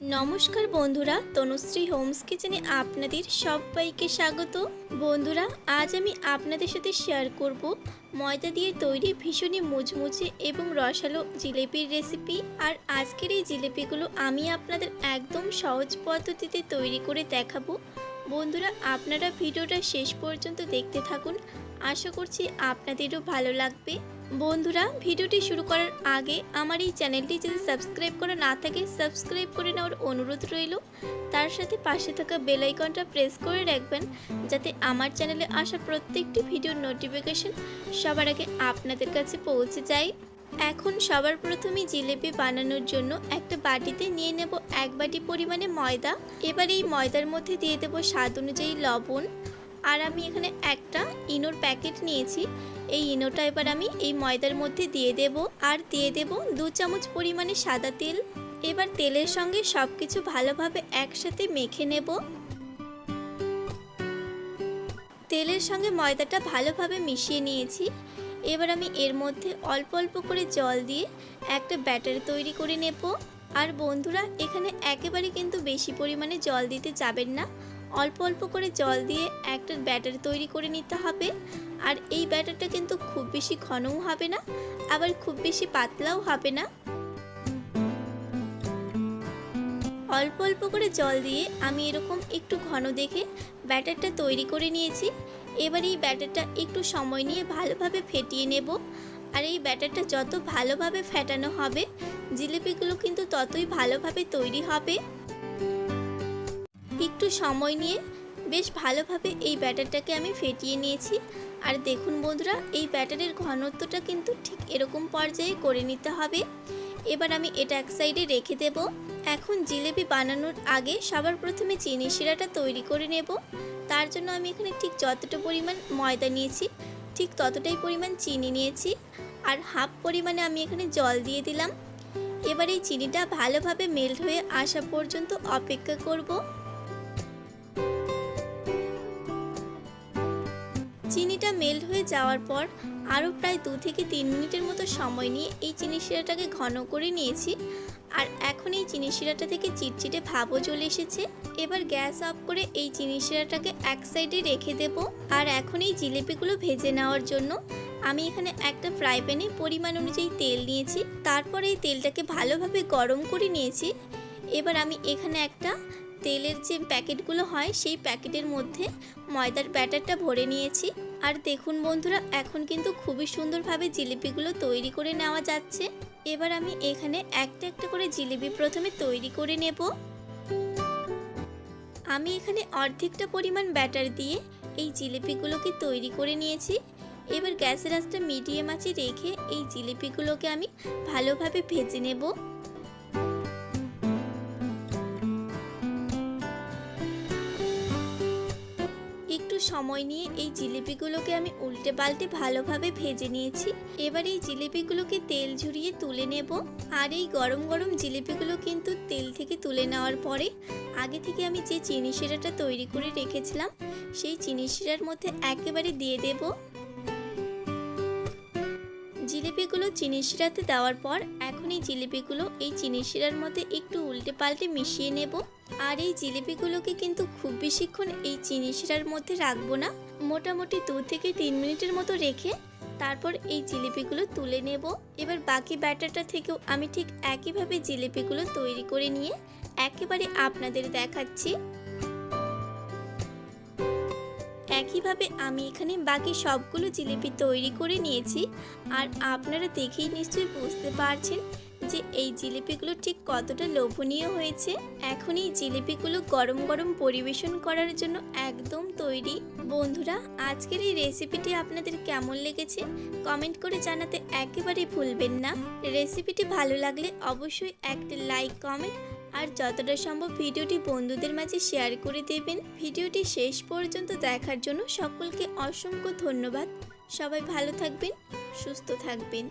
নমস্কার বন্ধুরা, তনুশ্রী হোমস কিচেনে আপনাদের সবাইকে স্বাগত। বন্ধুরা, আজ আমি আপনাদের সাথে শেয়ার করব ময়দা দিয়ে তৈরি ভীষণই মুচমুচে এবং রসালো জিলেপির রেসিপি। আর আজকের এই জিলেপিগুলো আমি আপনাদের একদম সহজ পদ্ধতিতে তৈরি করে দেখাবো। বন্ধুরা, আপনারা ভিডিওটা শেষ পর্যন্ত দেখতে থাকুন। আশা করছি আপনাদেরও ভালো লাগবে। বন্ধুরা, ভিডিওটি শুরু করার আগে আমার এই চ্যানেলটি যদি সাবস্ক্রাইব করা না থাকে, সাবস্ক্রাইব করে নেওয়ার অনুরোধ রইল। তার সাথে পাশে থাকা বেল আইকনটা প্রেস করে রাখবেন, যাতে আমার চ্যানেলে আসা প্রত্যেকটি ভিডিওর নোটিফিকেশন সবার আগে আপনাদের কাছে পৌঁছে যায়। এখন সবার প্রথমে জিলেপি বানানোর জন্য একটা বাটিতে নিয়ে নেব এক বাটি পরিমাণে ময়দা। এবার এই ময়দার মধ্যে দিয়ে দেব স্বাদ অনুযায়ী লবণ। আর আমি এখানে একটা ইনোর প্যাকেট নিয়েছি। এই ইনোটা এবার আমি এই ময়দার মধ্যে দিয়ে দেব। আর দিয়ে দেব দু চামচ পরিমাণে সাদা তেল। এবার তেলের সঙ্গে সব কিছু ভালোভাবে একসাথে মেখে নেব। তেলের সঙ্গে ময়দাটা ভালোভাবে মিশিয়ে নিয়েছি। এবার আমি এর মধ্যে অল্প অল্প করে জল দিয়ে একটা ব্যাটার তৈরি করে নেব। আর বন্ধুরা, এখানে একেবারে কিন্তু বেশি পরিমাণে জল দিতে যাবেন না। অল্প অল্প করে জল দিয়ে একটা ব্যাটার তৈরি করে নিতে হবে। আর এই ব্যাটারটা কিন্তু খুব বেশি ঘনও হবে না, আবার খুব বেশি পাতলাও হবে না। অল্প অল্প করে জল দিয়ে আমি এরকম একটু ঘন দেখে ব্যাটারটা তৈরি করে নিয়েছি। এবার এই ব্যাটারটা একটু সময় নিয়ে ভালোভাবে ফেটিয়ে নেব। আর এই ব্যাটারটা যত ভালোভাবে ফেটানো হবে, জিলিপিগুলো কিন্তু ততই ভালোভাবে তৈরি হবে। একটু সময় নিয়ে বেশ ভালোভাবে এই ব্যাটারটাকে আমি ফেটিয়ে নিয়েছি। আর দেখুন বন্ধুরা, এই ব্যাটারের ঘনত্বটা কিন্তু ঠিক এরকম পর্যায়ে করে নিতে হবে। এবার আমি এটা এক সাইডে রেখে দেব। এখন জিলেপি বানানোর আগে সবার প্রথমে চিনি শিরাটা তৈরি করে নেব। তার জন্য আমি এখানে ঠিক যতটা পরিমাণ ময়দা নিয়েছি, ঠিক ততটাই পরিমাণ চিনি নিয়েছি। আর হাফ পরিমাণে আমি এখানে জল দিয়ে দিলাম। এবার এই চিনিটা ভালোভাবে মেল্ট হয়ে আসা পর্যন্ত অপেক্ষা করব। চিনিটা মেল্ট হয়ে যাওয়ার পর আরও প্রায় দু থেকে তিন মিনিটের মতো সময় নিয়ে এই চিনি শিরাটাকে ঘন করে নিয়েছি। আর এখন এই চিনি শিরাটা থেকে চিটচিটে ভাবও চলে এসেছে। এবার গ্যাস অফ করে এই চিনি শিরাটাকে এক সাইডে রেখে দেব। আর এখন এই জিলিপিগুলো ভেজে নেওয়ার জন্য আমি এখানে একটা ফ্রাই প্যানে পরিমাণ অনুযায়ী তেল নিয়েছি। তারপর এই তেলটাকে ভালোভাবে গরম করে নিয়েছি। এবার আমি এখানে একটা তেলের যে প্যাকেটগুলো হয়, সেই প্যাকেটের মধ্যে ময়দার ব্যাটারটা ভরে নিয়েছি। আর দেখুন বন্ধুরা, এখন কিন্তু খুবই সুন্দরভাবে জিলিপিগুলো তৈরি করে নেওয়া যাচ্ছে। এবার আমি এখানে একটা একটা করে জিলিপি প্রথমে তৈরি করে নেব। আমি এখানে অর্ধেকটা পরিমাণ ব্যাটার দিয়ে এই জিলিপিগুলোকে তৈরি করে নিয়েছি। এবার গ্যাসের আঁচটা মিডিয়াম আঁচে রেখে এই জিলিপিগুলোকে আমি ভালোভাবে ভেজে নেব। সময় নিয়ে এই জিলিপিগুলোকে আমি উল্টে পাল্টে ভালোভাবে ভেজে নিয়েছি। এবার এই জিলিপিগুলোকে তেল ঝরিয়ে তুলে নেব। আর এই গরম গরম জিলিপিগুলো কিন্তু তেল থেকে তুলে নেওয়ার পরে আগে থেকে আমি যে চিনি শিরাটা তৈরি করে রেখেছিলাম, সেই চিনি শিরার মধ্যে একেবারে দিয়ে দেব। জিলিপিগুলো চিনি শিরাতে দেওয়ার পর এখন এই জিলিপিগুলো এই চিনি শিরার মধ্যে একটু উল্টে পাল্টে মিশিয়ে নেব। আর এই জিলিপিগুলোকে কিন্তু খুব বেশিক্ষণ এই চিনি শিরার মধ্যে রাখব না। মোটামুটি দু থেকে তিন মিনিটের মতো রেখে তারপর এই জিলিপিগুলো তুলে নেব। এবার বাকি ব্যাটারটা থেকেও আমি ঠিক একইভাবে জিলিপিগুলো তৈরি করে নিয়ে একেবারে আপনাদের দেখাচ্ছি। একইভাবে আমি এখানে বাকি সবগুলো জিলিপি তৈরি করে নিয়েছি। আর আপনারা দেখেই নিশ্চয়ই বুঝতে পারছেন যে এই জিলিপিগুলো ঠিক কতটা লোভনীয় হয়েছে। এখন এই জিলিপিগুলো গরম গরম পরিবেশন করার জন্য একদম তৈরি। বন্ধুরা, আজকের এই রেসিপিটি আপনাদের কেমন লেগেছে? কমেন্ট করে জানাতে একেবারেই ভুলবেন না। রেসিপিটি ভালো লাগলে অবশ্যই একটা লাইক, কমেন্ট আর যতটা সম্ভব ভিডিওটি বন্ধুদের মাঝে শেয়ার করে দেবেন। ভিডিওটি শেষ পর্যন্ত দেখার জন্য সকলকে অসংখ্য ধন্যবাদ। সবাই ভালো থাকবেন, সুস্থ থাকবেন।